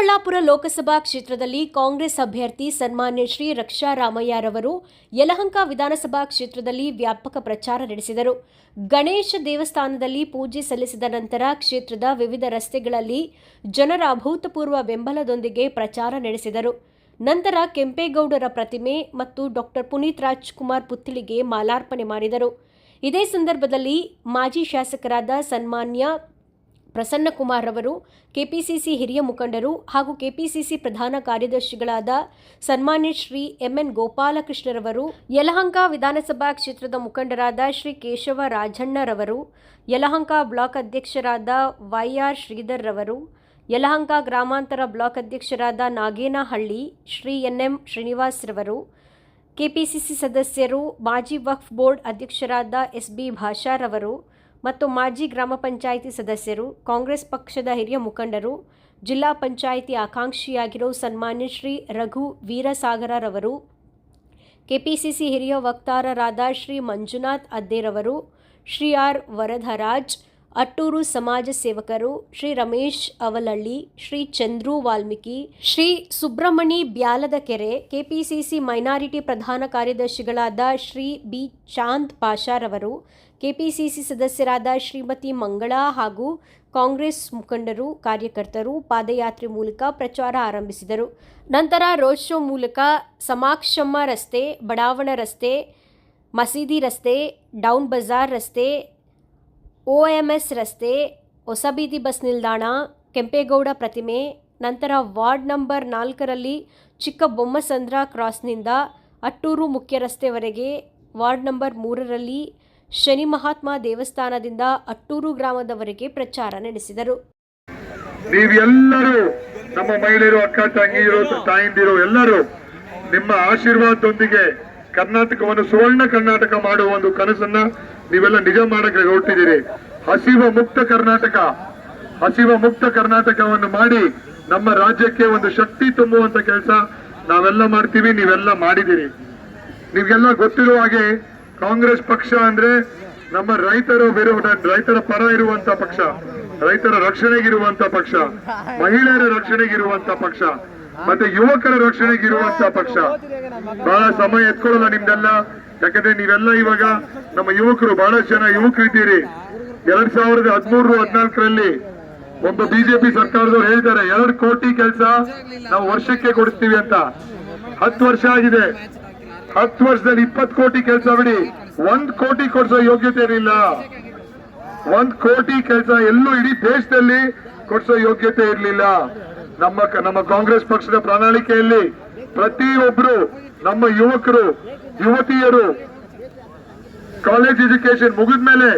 ಚಿಕ್ಕಬಳ್ಳಾಪುರ ಲೋಕಸಭಾ ಕ್ಷೇತ್ರದಲ್ಲಿ ಕಾಂಗ್ರೆಸ್ ಅಭ್ಯರ್ಥಿ ಸನ್ಮಾನ್ಯ ಶ್ರೀ ರಕ್ಷಾ ರಾಮಯ್ಯರವರು ಯಲಹಂಕ ವಿಧಾನಸಭಾ ಕ್ಷೇತ್ರದಲ್ಲಿ ವ್ಯಾಪಕ ಪ್ರಚಾರ ನಡೆಸಿದರು. ಗಣೇಶ ದೇವಸ್ಥಾನದಲ್ಲಿ ಪೂಜೆ ಸಲ್ಲಿಸಿದ ನಂತರ ಕ್ಷೇತ್ರದ ವಿವಿಧ ರಸ್ತೆಗಳಲ್ಲಿ ಜನರ ಅಭೂತಪೂರ್ವ ಬೆಂಬಲದೊಂದಿಗೆ ಪ್ರಚಾರ ನಡೆಸಿದರು. ನಂತರ ಕೆಂಪೇಗೌಡರ ಪ್ರತಿಮೆ ಮತ್ತು ಡಾಕ್ಟರ್ ಪುನೀತ್ ರಾಜ್ಕುಮಾರ್ ಪುತ್ಥಳಿಗೆ ಮಾಲಾರ್ಪಣೆ ಮಾಡಿದರು. ಇದೇ ಸಂದರ್ಭದಲ್ಲಿ ಮಾಜಿ ಶಾಸಕರಾದ ಸನ್ಮಾನ್ಯ ಪ್ರಸನ್ನಕುಮಾರ್ ಅವರು ಕೆಪಿಸಿಸಿ ಹಿರಿಯ ಮುಖಂಡರು ಹಾಗೂ ಕೆಪಿಸಿಸಿ ಪ್ರಧಾನ ಕಾರ್ಯದರ್ಶಿಗಳಾದ ಸನ್ಮಾನ್ಯ ಶ್ರೀ ಎಂಎನ್ ಗೋಪಾಲಕೃಷ್ಣರವರು, ಯಲಹಂಕ ವಿಧಾನಸಭಾ ಕ್ಷೇತ್ರದ ಮುಖಂಡರಾದ ಶ್ರೀ ಕೇಶವ ರಾಜಣ್ಣರವರು, ಯಲಹಂಕ ಬ್ಲಾಕ್ ಅಧ್ಯಕ್ಷರಾದ ವೈಆರ್ ಶ್ರೀಧರ್ ರವರು ಯಲಹಂಕ ಗ್ರಾಮಾಂತರ ಬ್ಲಾಕ್ ಅಧ್ಯಕ್ಷರಾದ ನಾಗೇನಹಳ್ಳಿ, ಶ್ರೀ ಎನ್ಎಂ ಶ್ರೀನಿವಾಸ್ ರವರು ಕೆಪಿಸಿಸಿ ಸದಸ್ಯರು, ಮಾಜಿ ವಕ್ಫ್ ಬೋರ್ಡ್ ಅಧ್ಯಕ್ಷರಾದ ಎಸ್ ಬಿ ಭಾಷಾರವರು ಮತ್ತು ಮಾಜಿ ಗ್ರಾಮ ಪಂಚಾಯಿತಿ ಸದಸ್ಯರು, ಕಾಂಗ್ರೆಸ್ ಪಕ್ಷದ ಹಿರಿಯ ಮುಖಂಡರು, ಜಿಲ್ಲಾ ಪಂಚಾಯಿತಿ ಆಕಾಂಕ್ಷಿಯಾಗಿರೋ ಸನ್ಮಾನ್ಯ ಶ್ರೀ ರಘು ವೀರಸಾಗರರವರು, ಕೆಪಿಸಿಸಿ ಹಿರಿಯ ವಕ್ತಾರರಾದ ಶ್ರೀ ಮಂಜುನಾಥ್ ಅದ್ದೇರವರು, ಶ್ರೀ ಆರ್ ವರದರಾಜ್ ಅಟ್ಟೂರು ಸಮಾಜ ಸೇವಕರು ಶ್ರೀ ರಮೇಶ್ ಅವಲಳ್ಳಿ, ಶ್ರೀ ಚಂದ್ರು ವಾಲ್ಮೀಕಿ, ಶ್ರೀ ಸುಬ್ರಹ್ಮಣಿ ಬ್ಯಾಲದಕೆರೆ ಕೆಪಿಸಿಸಿ ಮೈನಾರಿಟಿ ಪ್ರಧಾನ ಕಾರ್ಯದರ್ಶಿಗಳಾದ ಶ್ರೀ ಬಿ ಚಾಂದ್ ಪಾಷಾರವರು ಕೆಪಿಸಿಸಿ ಸದಸ್ಯರಾದ ಶ್ರೀಮತಿ ಮಂಗಳಾ ಹಾಗೂ ಕಾಂಗ್ರೆಸ್ ಮುಖಂಡರು, ಕಾರ್ಯಕರ್ತರು ಪಾದಯಾತ್ರೆ ಮೂಲಕ ಪ್ರಚಾರ ಆರಂಭಿಸಿದರು. ನಂತರ ರೋಡ್ ಶೋ ಮೂಲಕ ಸಮಾಕ್ಷಮ್ಮ ರಸ್ತೆ, ಬಡಾವಣ ರಸ್ತೆ, ಮಸೀದಿ ರಸ್ತೆ, ಡೌನ್ ಬಜಾರ್ ರಸ್ತೆ ಒಎಂಎಸ್ ರಸ್ತೆ, ಹೊಸಬೀದಿ ಬಸ್ ನಿಲ್ದಾಣ, ಕೆಂಪೇಗೌಡ ಪ್ರತಿಮೆ, ನಂತರ ವಾರ್ಡ್ ನಂಬರ್ ನಾಲ್ಕರಲ್ಲಿ ಚಿಕ್ಕ ಬೊಮ್ಮಸಂದ್ರ ಕ್ರಾಸ್ನಿಂದ ಅಟ್ಟೂರು ಮುಖ್ಯ ರಸ್ತೆವರೆಗೆ ವಾರ್ಡ್ ನಂಬರ್ ಮೂರರಲ್ಲಿ ಶನಿ ಮಹಾತ್ಮ ದೇವಸ್ಥಾನದಿಂದ ಅಟ್ಟೂರು ಗ್ರಾಮದವರೆಗೆ ಪ್ರಚಾರ ನಡೆಸಿದರು. ನೀವೆಲ್ಲರೂ ನಮ್ಮ ಮಹಿಳೆಯರು, ಅಕ್ಕ, ತಂಗಿಯರು, ತಾಯಿಂದಿರು, ಎಲ್ಲರೂ ನಿಮ್ಮ ಆಶೀರ್ವಾದದೊಂದಿಗೆ ಕರ್ನಾಟಕವನ್ನು ಸುವರ್ಣ ಕರ್ನಾಟಕ ಮಾಡುವ ಒಂದು ಕನಸನ್ನ ನೀವೆಲ್ಲ ನಿಜ ಮಾಡಕ್ಕೆ ಹೊರಟಿದ್ದೀರಿ. ಹಸಿವ ಮುಕ್ತ ಕರ್ನಾಟಕ. ಹಸಿವ ಮುಕ್ತ ಕರ್ನಾಟಕವನ್ನು ಮಾಡಿ ನಮ್ಮ ರಾಜ್ಯಕ್ಕೆ ಒಂದು ಶಕ್ತಿ ತುಂಬುವಂತ ಕೆಲಸ ನಾವೆಲ್ಲ ಮಾಡ್ತೀವಿ, ನೀವೆಲ್ಲ ಮಾಡಿದ್ದೀರಿ. ನಿಮ್ಗೆಲ್ಲ ಗೊತ್ತಿರುವ ಹಾಗೆ ಕಾಂಗ್ರೆಸ್ ಪಕ್ಷ ಅಂದ್ರೆ ನಮ್ಮ ರೈತರ ಬೇರೆ ರೈತರ ಪರ ಇರುವಂತ ಪಕ್ಷ, ರೈತರ ರಕ್ಷಣೆಗಿರುವಂತ ಪಕ್ಷ, ಮಹಿಳೆಯರ ರಕ್ಷಣೆಗಿರುವಂತ ಪಕ್ಷ, ಮತ್ತೆ ಯುವಕರ ರಕ್ಷಣೆಗಿರುವಂತ ಪಕ್ಷ. ಬಹಳ ಸಮಯ ಎತ್ಕೊಳ್ಳಲ್ಲ ನಿಮ್ದೆಲ್ಲ. ಯಾಕಂದ್ರೆ ನೀವೆಲ್ಲ ಇವಾಗ ನಮ್ಮ ಯುವಕರು, ಬಹಳಷ್ಟು ಜನ ಯುವಕರಿದ್ದೀರಿ ಎರಡ್ ಸಾವಿರದ ಹದಿಮೂರು, ಹದಿನಾಲ್ಕರಲ್ಲಿ ಒಬ್ಬ ಬಿಜೆಪಿ ಸರ್ಕಾರದವ್ರು ಹೇಳ್ತಾರೆ ಎರಡು ಕೋಟಿ ಕೆಲಸ ನಾವು ವರ್ಷಕ್ಕೆ ಕೊಡಿಸ್ತೀವಿ ಅಂತ. ಹತ್ತು ವರ್ಷ ಆಗಿದೆ. ಹತ್ತು ವರ್ಷದಲ್ಲಿ ಇಪ್ಪತ್ತು ಕೋಟಿ ಕೆಲಸ ಬಿಡಿ. ಒಂದ್ ಕೋಟಿ ಕೊಡ್ಸೋ ಯೋಗ್ಯತೆ ಇರಲಿಲ್ಲ ಒಂದ್ ಕೋಟಿ ಕೆಲಸ ಎಲ್ಲೂ ಇಡೀ ದೇಶದಲ್ಲಿ ಕೊಡ್ಸೋ ಯೋಗ್ಯತೆ ಇರಲಿಲ್ಲ. ನಮ್ಮ ನಮ್ಮ ಕಾಂಗ್ರೆಸ್ ಪಕ್ಷದ ಪ್ರಣಾಳಿಕೆಯಲ್ಲಿ ಪ್ರತಿಯೊಬ್ಬರು ನಮ್ಮ ಯುವಕರು, ಯುವತಿಯರು, ಕಾಲೇಜ್ ಎಜುಕೇಶನ್ ಮುಗಿದ ಮೇಲೆ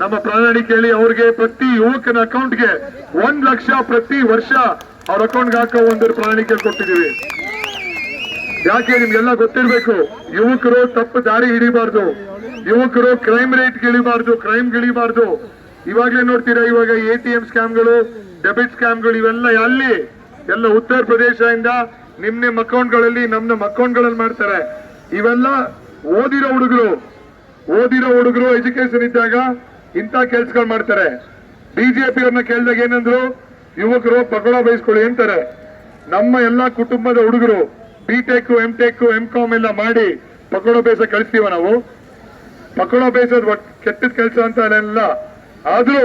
ನಮ್ಮ ಪ್ರಣಾಳಿಕೆಯಲ್ಲಿ ಅವ್ರಿಗೆ ಪ್ರತಿ ಯುವಕನ ಅಕೌಂಟ್ಗೆ ಒಂದ್ ಲಕ್ಷ ಪ್ರತಿ ವರ್ಷ ಅವ್ರ ಅಕೌಂಟ್ಗೆ ಹಾಕೋ ಒಂದು ಪ್ರಣಾಳಿಕೆ ಕೊಟ್ಟಿದ್ದೀವಿ. ಯಾಕೆ ನಿಮ್ಗೆಲ್ಲ ಗೊತ್ತಿರಬೇಕು, ಯುವಕರು ತಪ್ಪು ದಾರಿ ಹಿಡಿಬಾರ್ದು, ಯುವಕರು ಕ್ರೈಮ್ ರೇಟ್ ಗಿಳಿಬಾರ್ದು ಕ್ರೈಮ್ ಗಿಳಿಬಾರ್ದು ಇವಾಗ್ಲೇ ನೋಡ್ತೀರಾ, ಇವಾಗ ಎ ಟಿ ಎಂ ಸ್ಕ್ಯಾಮ್ಗಳು, ಡೆಬಿಟ್ ಸ್ಕ್ಯಾಮ್ಗಳು, ಇವೆಲ್ಲ ಅಲ್ಲಿ ಎಲ್ಲ ಉತ್ತರ ಪ್ರದೇಶದಿಂದ ನಿಮ್ ನಿಮ್ ಅಕೌಂಟ್ಗಳಲ್ಲಿ, ನಮ್ ಅಕೌಂಟ್ಗಳಲ್ಲಿ ಮಾಡ್ತಾರೆ. ಇವೆಲ್ಲ ಓದಿರೋ ಹುಡುಗರು ಓದಿರೋ ಹುಡುಗರು ಎಜುಕೇಶನ್ ಇದ್ದಾಗ ಇಂಥ ಕೆಲ್ಸಗಳು ಮಾಡ್ತಾರೆ. ಬಿಜೆಪಿ ಅವ್ರನ್ನ ಕೇಳಿದಾಗ ಏನಂದ್ರು, ಯುವಕರು, ಪಕೋಡ ಬಯಸ್ಕೊಳ್ಳಿ ಅಂತಾರೆ. ನಮ್ಮ ಎಲ್ಲಾ ಕುಟುಂಬದ ಹುಡುಗರು B tech M tech M com ಎಲ್ಲ ಮಾಡಿ ಪಕೋಡ ಬೇಸ ಕಳಿಸ್ತೀವ ನಾವು? ಪಕೋಡ ಬೇಸದ್ ಕೆಟ್ಟದ ಕೆಲಸ ಅಂತ ಅಲ್ಲ. ಆದ್ರೂ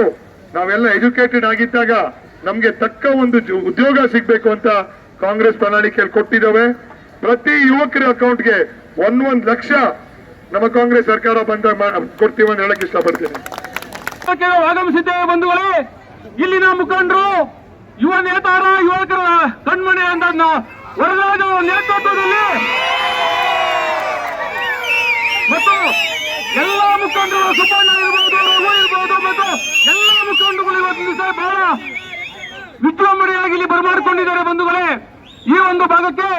ನಾವೆಲ್ಲ ಎಜುಕೇಟೆಡ್ ಆಗಿದ್ದಾಗ ನಮ್ಗೆ ತಕ್ಕ ಒಂದು ಉದ್ಯೋಗ ಸಿಗ್ಬೇಕು ಅಂತ ಕಾಂಗ್ರೆಸ್ ಪ್ರಣಾಳಿಕೆಯಲ್ಲಿ ಕೊಟ್ಟಿದ್ದಾವೆ. ಪ್ರತಿ ಯುವಕರ ಅಕೌಂಟ್ಗೆ ಒಂದ್ ಒಂದ್ ಲಕ್ಷ ನಮ್ಮ ಕಾಂಗ್ರೆಸ್ ಸರ್ಕಾರ ಬಂದಾಗ ಮಾ- ಕೊಡ್ತೀವಿ ಅಂತ ಹೇಳಕ್ ಇಷ್ಟಪಡ್ತೀನಿ. ಆಗಮಿಸಿದ್ದೇವೆ ಬಂಧುಗಳೇ, ಇಲ್ಲಿನ ಮುಖಂಡರು, ಯುವ ನೇತಾರ, ಯುವಕರ ಕಣ್ಮಣೆ ಅಂತ ವರದಾಜ ನೇತೃತ್ವದಲ್ಲಿ. ಮತ್ತು ಎಲ್ಲ ಮುಖಂಡರು ಸುಬ್ಬಣ್ಣ ಇರ್ಬೋದು ರಘು ಇರ್ಬೋದು, ಮತ್ತು ಎಲ್ಲ ಮುಖಂಡರುಗಳು ಇವತ್ತು ಬಹಳ ವಿಜೃಂಭಣೆಯಾಗಿ ಇಲ್ಲಿ ಬರಮಾಡಿಕೊಂಡಿದ್ದಾರೆ ಬಂಧುಗಳೇ. ಈ ಒಂದು ಭಾಗಕ್ಕೆ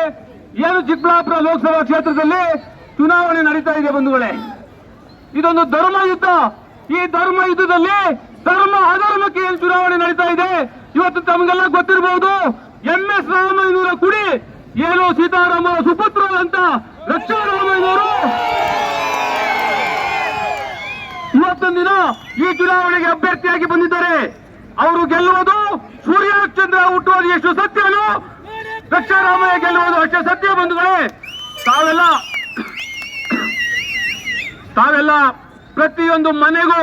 ಏನು ಚಿಕ್ಕಬಳ್ಳಾಪುರ ಲೋಕಸಭಾ ಕ್ಷೇತ್ರದಲ್ಲಿ ಚುನಾವಣೆ ನಡೀತಾ ಇದೆ ಬಂಧುಗಳೇ. ಇದೊಂದು ಧರ್ಮ ಯುದ್ಧ. ಈ ಧರ್ಮ ಯುದ್ಧದಲ್ಲಿ ಧರ್ಮ ಅಧರ್ಮಕ್ಕೆ ಏನು ಚುನಾವಣೆ ನಡೀತಾ ಇದೆ? ಇವತ್ತು ತಮಗೆಲ್ಲ ಗೊತ್ತಿರಬಹುದು ಎಂ ಎಸ್ ರಾಮಯ್ಯನವರ ಕುಡಿ ಏನು ಸೀತಾರಾಮ ಸುಪುತ್ರ ಅಂತ ರಕ್ಷಾ ರಾಮಯ್ಯನವರು. ಇವತ್ತೊಂದಿನ ದಿನ ಈ ಚುನಾವಣೆಗೆ ಅಭ್ಯರ್ಥಿಯಾಗಿ ಬಂದಿದ್ದಾರೆ. ಅವರು ಗೆಲ್ಲುವುದು ಸೂರ್ಯಚಂದ್ರ ಹುಟ್ಟುವುದು ಎಷ್ಟು ಸತ್ಯನೋ ರಕ್ಷಾರಾಮಯ್ಯ ಗೆಲ್ಲುವುದು ಅಷ್ಟೇ ಸತ್ಯ ಬಂಧುಗಳೇ. ತಾವೆಲ್ಲ ತಾವೆಲ್ಲ ಪ್ರತಿಯೊಂದು ಮನೆಗೂ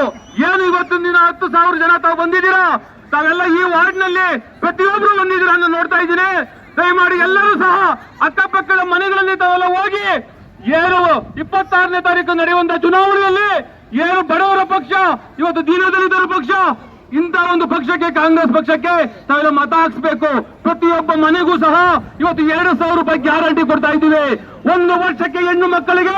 ಏನು ಇವತ್ತು ದಿನ ಹತ್ತು ಸಾವಿರ ಜನ ತಾವು ಬಂದಿದ್ದೀರಾ? ತಾವೆಲ್ಲ ಈ ವಾರ್ಡ್ನಲ್ಲಿ ಪ್ರತಿಯೊಬ್ರು ಬಂದಿದ್ದೀರಾ ಅಂತ ನೋಡ್ತಾ ಇದ್ದೀನಿ. ದಯಮಾಡಿ ಎಲ್ಲರೂ ಸಹ ಅಕ್ಕಪಕ್ಕದ ಮನೆಗಳಲ್ಲಿ ತಾವೆಲ್ಲ ಹೋಗಿ ಏನು ಇಪ್ಪತ್ತಾರನೇ ತಾರೀಕು ನಡೆಯುವಂತ ಚುನಾವಣೆಯಲ್ಲಿ ಏನು ಬಡವರ ಪಕ್ಷ, ಇವತ್ತು ದೀನದಲಿತರ ಪಕ್ಷ ಇಂಥ ಒಂದು ಪಕ್ಷಕ್ಕೆ, ಕಾಂಗ್ರೆಸ್ ಪಕ್ಷಕ್ಕೆ ತಾವೆಲ್ಲ ಮತ ಹಾಕ್ಸ್ಬೇಕು. ಪ್ರತಿಯೊಬ್ಬ ಮನೆಗೂ ಸಹ ಇವತ್ತು ಎರಡು ಸಾವಿರ ರೂಪಾಯಿ ಗ್ಯಾರಂಟಿ ಕೊಡ್ತಾ ಇದ್ದೀವಿ. ಒಂದು ವರ್ಷಕ್ಕೆ ಹೆಣ್ಣು ಮಕ್ಕಳಿಗೆ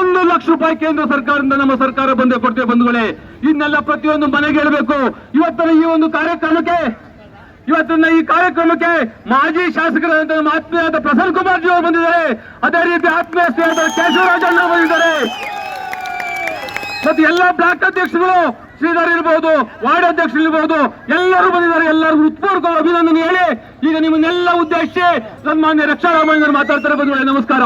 ಒಂದು ಲಕ್ಷ ರೂಪಾಯಿ ಕೇಂದ್ರ ಸರ್ಕಾರದಿಂದ ನಮ್ಮ ಸರ್ಕಾರ ಬಂದೇ ಕೊಡ್ತೇವೆ ಬಂಧುಗಳೇ. ಇನ್ನೆಲ್ಲ ಪ್ರತಿಯೊಂದು ಮನೆಗೆ ಹೇಳಬೇಕು. ಇವತ್ತಿನ ಈ ಒಂದು ಕಾರ್ಯಕ್ರಮಕ್ಕೆ, ಇವತ್ತಿನ ಈ ಕಾರ್ಯಕ್ರಮಕ್ಕೆ ಮಾಜಿ ಶಾಸಕರಾದಂತ ನಮ್ಮ ಆತ್ಮೀಯರಾದ ಕುಮಾರ್ ಜಿ ಅವರು ಬಂದಿದ್ದಾರೆ. ಅದೇ ರೀತಿ ಆತ್ಮೀಯ ಸ್ನೇಹಿತರು ಕೇಶವರಾಜಣ್ಣ ಬಂದಿದ್ದಾರೆ. ಮತ್ತು ಎಲ್ಲ ಬ್ಲಾಕ್ ಅಧ್ಯಕ್ಷರುಗಳು ಶ್ರೀಧರ್ ಇರ್ಬೋದು, ವಾರ್ಡ್ ಅಧ್ಯಕ್ಷರು ಇರ್ಬೋದು, ಎಲ್ಲರೂ ಬಂದಿದ್ದಾರೆ. ಎಲ್ಲರಿಗೂ ಹೃತ್ಪೂರ್ವಕ ಅಭಿನಂದನೆ ಹೇಳಿ, ಈಗ ನಿಮ್ಮನ್ನೆಲ್ಲ ಉದ್ದೇಶಿಸಿ ಸನ್ಮಾನ್ಯ ರಾಮಾಯಣ ಮಾತಾಡ್ತಾರೆ ಬಂಧುಗಳೇ, ನಮಸ್ಕಾರ.